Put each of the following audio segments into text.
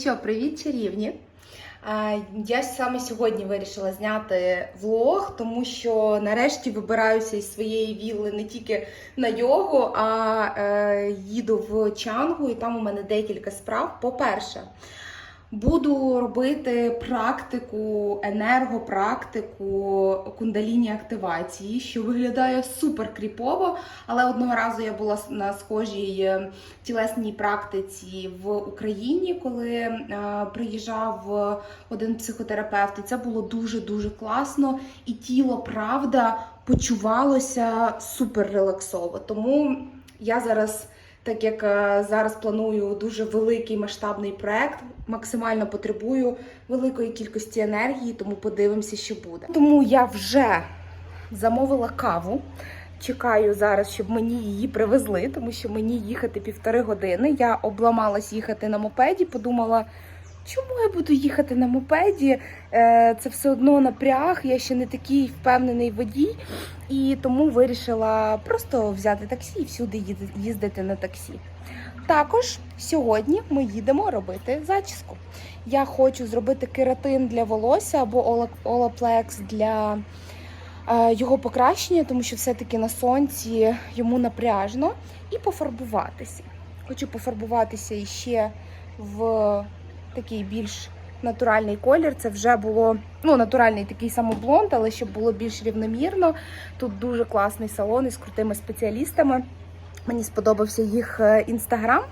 Що, привіт, чарівні! Я саме сьогодні вирішила зняти влог, тому що нарешті вибираюся із своєї вілли не тільки на йогу, а е, їду в Чангу, і там у мене декілька справ. По-перше, буду робити практику, енергопрактику кундаліні активації, що виглядає супер кріпово. Але одного разу я була на схожій е, тілесній практиці в Україні, коли е, приїжджав е, один психотерапевт, і це було дуже дуже класно. І тіло, правда, почувалося супер релаксово. Тому я зараз. Так як е, зараз планую дуже великий масштабний проект, максимально потребую великої кількості енергії, тому подивимося, що буде. Тому я вже замовила каву. Чекаю зараз, щоб мені її привезли, тому що мені їхати півтори години. Я обламалась їхати на мопеді, подумала, чому я буду їхати на мопеді? Е, Це все одно напряг, я ще не такий впевнений водій. І тому вирішила просто взяти таксі і всюди їздити на таксі. Також сьогодні ми їдемо робити зачіску. Я хочу зробити кератин для волосся або ола- олаплекс для е, його покращення, тому що все-таки на сонці йому напряжно, і пофарбуватися. Хочу пофарбуватися іще в такий більш натуральний колір. Це вже було ну, натуральний такий самоблонд, але щоб було більш рівномірно. Тут дуже класний салон із крутими спеціалістами. Мені сподобався їх е, інстаграм,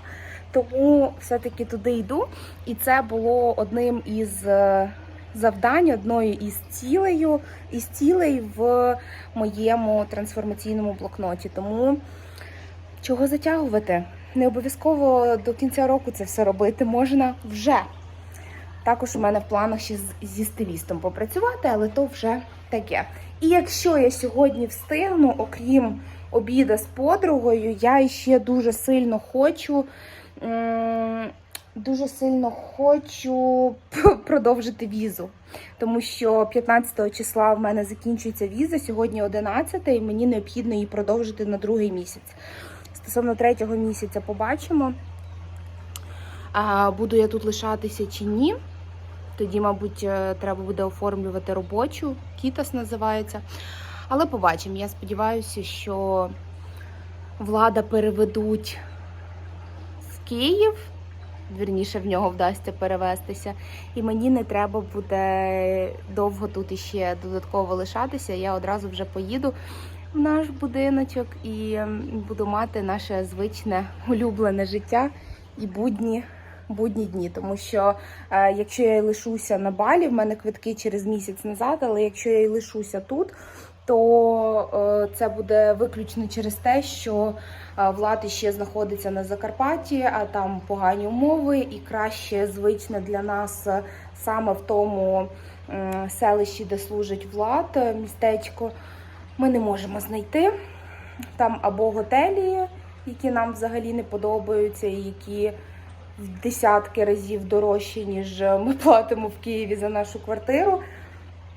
тому все-таки туди йду. І це було одним із е, завдань, одною із цілею, із цілей в моєму трансформаційному блокноті. Тому чого затягувати? Не обов'язково до кінця року це все робити можна вже. Також у мене в планах ще зі стилістом попрацювати, але то вже таке. І якщо я сьогодні встигну, окрім обіда з подругою, я ще дуже сильно хочу. Дуже сильно хочу продовжити візу, тому що 15 числа в мене закінчується віза, сьогодні 11, і мені необхідно її продовжити на другий місяць. Стосовно третього місяця побачимо, буду я тут лишатися чи ні. Тоді, мабуть, е, треба буде оформлювати робочу, кітас називається. Але побачимо. Я сподіваюся, що влада переведуть в Київ. Вірніше в нього вдасться перевестися, і мені не треба буде довго тут іще додатково лишатися. Я одразу вже поїду в наш будиночок і ем, буду мати наше звичне улюблене життя і будні, будні дні. Тому що е, якщо я лишуся на балі, в мене квитки через місяць назад, але якщо я лишуся тут, то е, це буде виключно через те, що е, влад ще знаходиться на Закарпатті, а там погані умови, і краще звичне для нас е, саме в тому селищі, де служить влад, е, містечко, ми не можемо знайти. Там або готелі, які нам взагалі не подобаються, і які в десятки разів дорожчі, ніж ми платимо в Києві за нашу квартиру.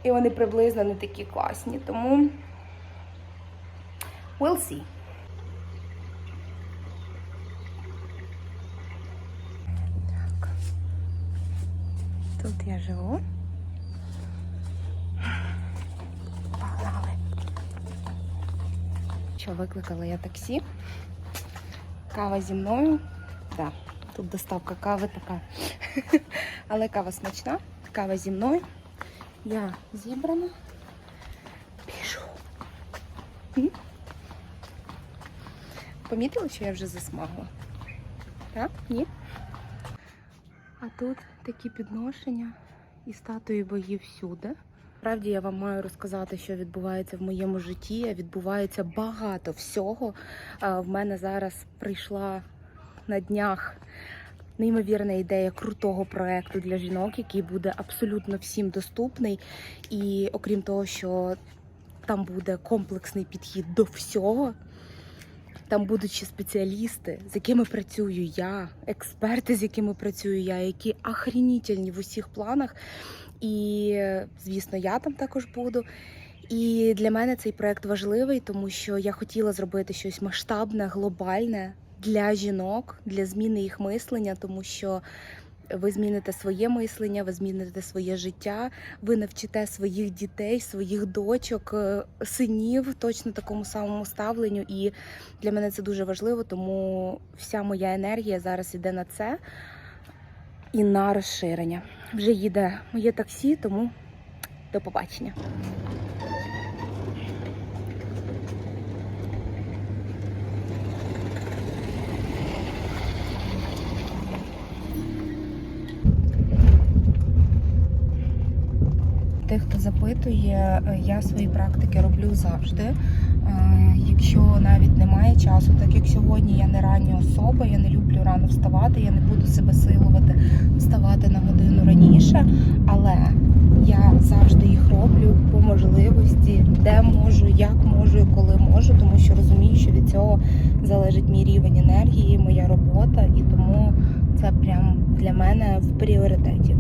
І вони приблизно не такі класні. Тому we'll see. Тут я живу. Що, викликала я таксі. Кава зі мною. Так, тут доставка кави така. Але кава смачна. Кава зі мною. Я зібрана. Біжу. М? Помітили, що я вже засмагла? Так? Ні? А тут такі підношення і статуї богів всюди. Справді я вам маю розказати, що відбувається в моєму житті. Відбувається багато всього. В мене зараз прийшла на днях неймовірна ідея крутого проекту для жінок, який буде абсолютно всім доступний. І окрім того, що там буде комплексний підхід до всього. Там будуть ще спеціалісти, з якими працюю я, експерти, з якими працюю я, які охренітельні в усіх планах. І, звісно, я там також буду. І для мене цей проект важливий, тому що я хотіла зробити щось масштабне, глобальне для жінок, для зміни їх мислення, тому що ви зміните своє мислення, ви зміните своє життя, ви навчите своїх дітей, своїх дочок, е, синів точно такому самому ставленню. І для мене це дуже важливо, тому вся моя енергія зараз іде на це і на розширення. Вже їде моє таксі, тому до побачення. Тих, хто запитує, е, я свої практики роблю завжди. Е, Якщо навіть немає часу, так як сьогодні я не рання особа, я не люблю рано вставати, я не буду себе силувати вставати на годину раніше, але я завжди їх роблю по можливості, де можу, як можу і коли можу, тому що розумію, що від цього залежить мій рівень енергії, моя робота, і тому це прям для мене в пріоритеті.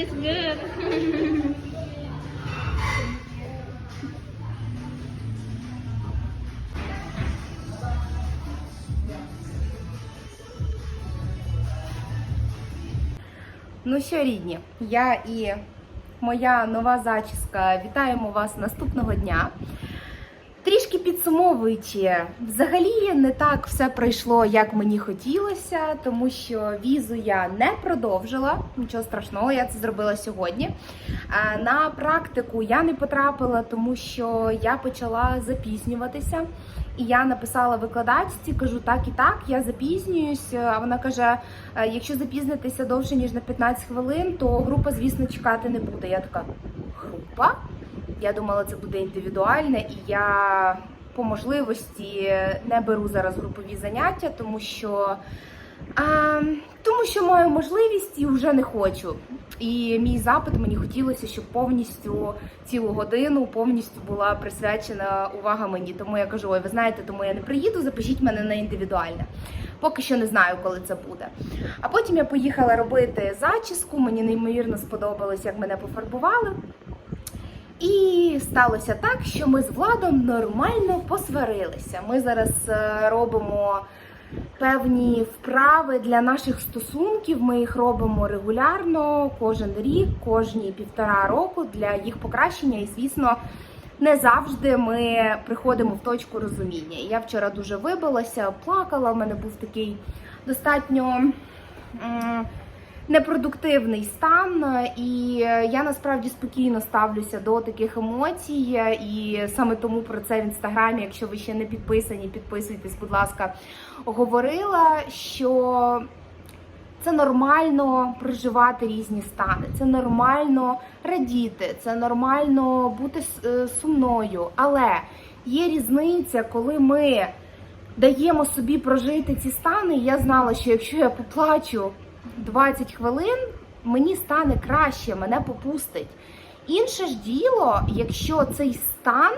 It's good. Ну що, рідні, я і моя нова зачіска вітаємо вас наступного дня. Трішки підсумовуючи, взагалі не так все пройшло, як мені хотілося, тому що візу я не продовжила. Нічого страшного, я це зробила сьогодні. На практику я не потрапила, тому що я почала запізнюватися. І я написала викладачці, кажу так і так, я запізнююсь. А вона каже: «Е, якщо запізнитися довше ніж на 15 хвилин, то група, звісно, чекати не буде. Я така група. Я думала, це буде індивідуальне, і я по можливості не беру зараз групові заняття, тому що, а, тому що маю можливість і вже не хочу. І мій запит мені хотілося, щоб повністю цілу годину повністю була присвячена увага мені. Тому я кажу: ой, ви знаєте, тому я не приїду, запишіть мене на індивідуальне. Поки що не знаю, коли це буде. А потім я поїхала робити зачіску. Мені неймовірно сподобалось, як мене пофарбували. І сталося так, що ми з Владом нормально посварилися. Ми зараз е, робимо певні вправи для наших стосунків. Ми їх робимо регулярно, кожен рік, кожні півтора року для їх покращення. І, звісно, не завжди ми приходимо в точку розуміння. Я вчора дуже вибилася, плакала. У мене був такий достатньо. Непродуктивний стан, і я насправді спокійно ставлюся до таких емоцій. І саме тому про це в інстаграмі, якщо ви ще не підписані, підписуйтесь, будь ласка, говорила, що це нормально проживати різні стани, це нормально радіти, це нормально бути е, сумною. Але є різниця, коли ми даємо собі прожити ці стани. Я знала, що якщо я поплачу 20 хвилин, мені стане краще, мене попустить. Інше ж діло, якщо цей стан,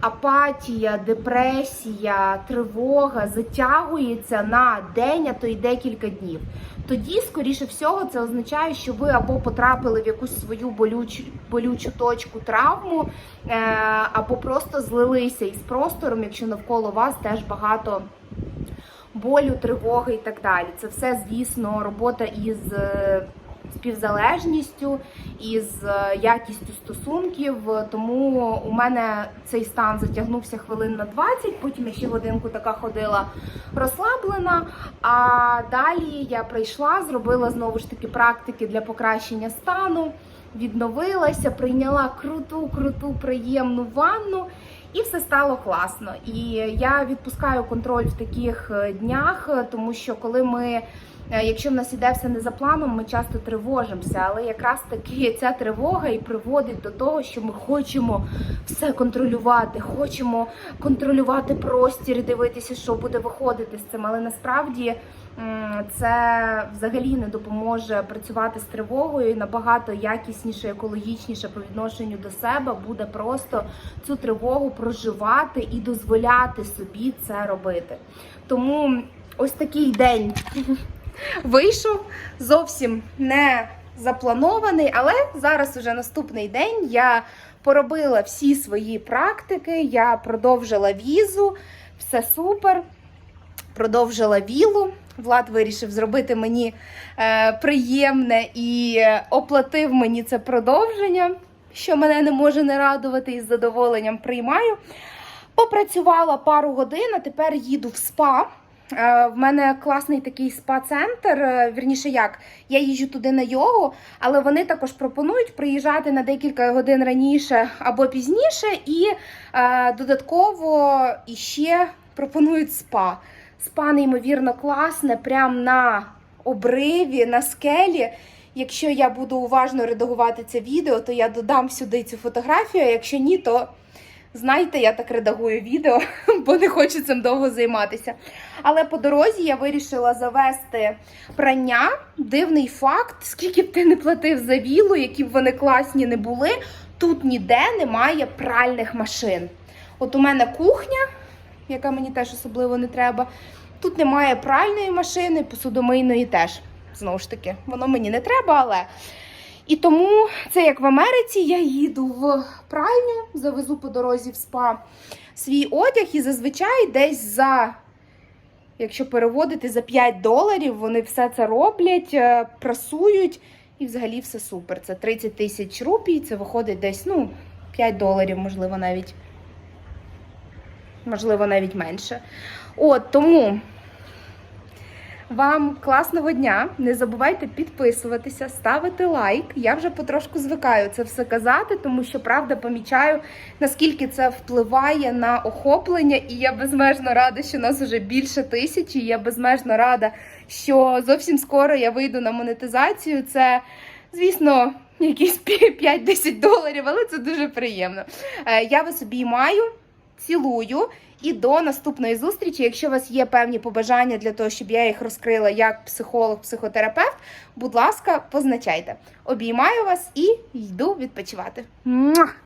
апатія, депресія, тривога затягується на день, а то й декілька днів. Тоді, скоріше всього, це означає, що ви або потрапили в якусь свою болючу, болючу точку травму, е, або просто злилися із простором, якщо навколо вас теж багато болю, тривоги і так далі. Це все, звісно, робота із е, співзалежністю, із е, якістю стосунків. Тому у мене цей стан затягнувся хвилин на 20, потім я ще годинку така ходила розслаблена. А далі я прийшла, зробила знову ж таки практики для покращення стану. Відновилася, прийняла круту, круту, приємну ванну, і все стало класно. І я відпускаю контроль в таких е, днях, е, тому що коли ми якщо в нас іде все не за планом, ми часто тривожимося. Але якраз таки ця тривога і приводить до того, що ми хочемо все контролювати, хочемо контролювати простір і дивитися, що буде виходити з цим. Але насправді це взагалі не допоможе працювати з тривогою набагато якісніше, екологічніше по відношенню до себе буде просто цю тривогу проживати і дозволяти собі це робити. Тому ось такий день вийшов зовсім не запланований, але зараз уже наступний день. Я поробила всі свої практики, я продовжила візу, все супер. Продовжила вілу. Влад вирішив зробити мені е, приємне і оплатив мені це продовження, що мене не може не радувати і з задоволенням приймаю. Попрацювала пару годин, а тепер їду в спа. Е, В мене класний такий спа-центр. е, Вірніше, як я їжджу туди на йогу, але вони також пропонують приїжджати на декілька годин раніше або пізніше, і е, додатково іще пропонують спа. Спа неймовірно класне, прямо на обриві, на скелі. Якщо я буду уважно редагувати це відео, то я додам сюди цю фотографію. а Якщо ні, то Знаєте, я так редагую відео, бо не хочу цим довго займатися. Але по дорозі я вирішила завести прання. Дивний факт, скільки б ти не платив за вілу, які б вони класні не були, тут ніде немає пральних машин. От у мене кухня, яка мені теж особливо не треба. Тут немає пральної машини, посудомийної теж. Знову ж таки, воно мені не треба, але. І тому це як в Америці, я їду в пральню, завезу по дорозі в спа свій одяг, і зазвичай десь за, якщо переводити за 5 доларів, вони все це роблять, е, прасують, і взагалі все супер. Це 30 тисяч рупій, це виходить десь ну, 5 доларів, можливо, навіть. Можливо, навіть менше. От тому. Вам класного дня. Не забувайте підписуватися, ставити лайк. Я вже потрошку звикаю це все казати, тому що правда помічаю, наскільки це впливає на охоплення, і я безмежно рада, що нас вже більше тисячі. Я безмежно рада, що зовсім скоро я вийду на монетизацію. Це, звісно, якісь 5-10 доларів, але це дуже приємно. Е, Я вас обіймаю, цілую. І до наступної зустрічі. Якщо у вас є певні побажання для того, щоб я їх розкрила як психолог, психотерапевт, будь ласка, позначайте. Обіймаю вас і йду відпочивати.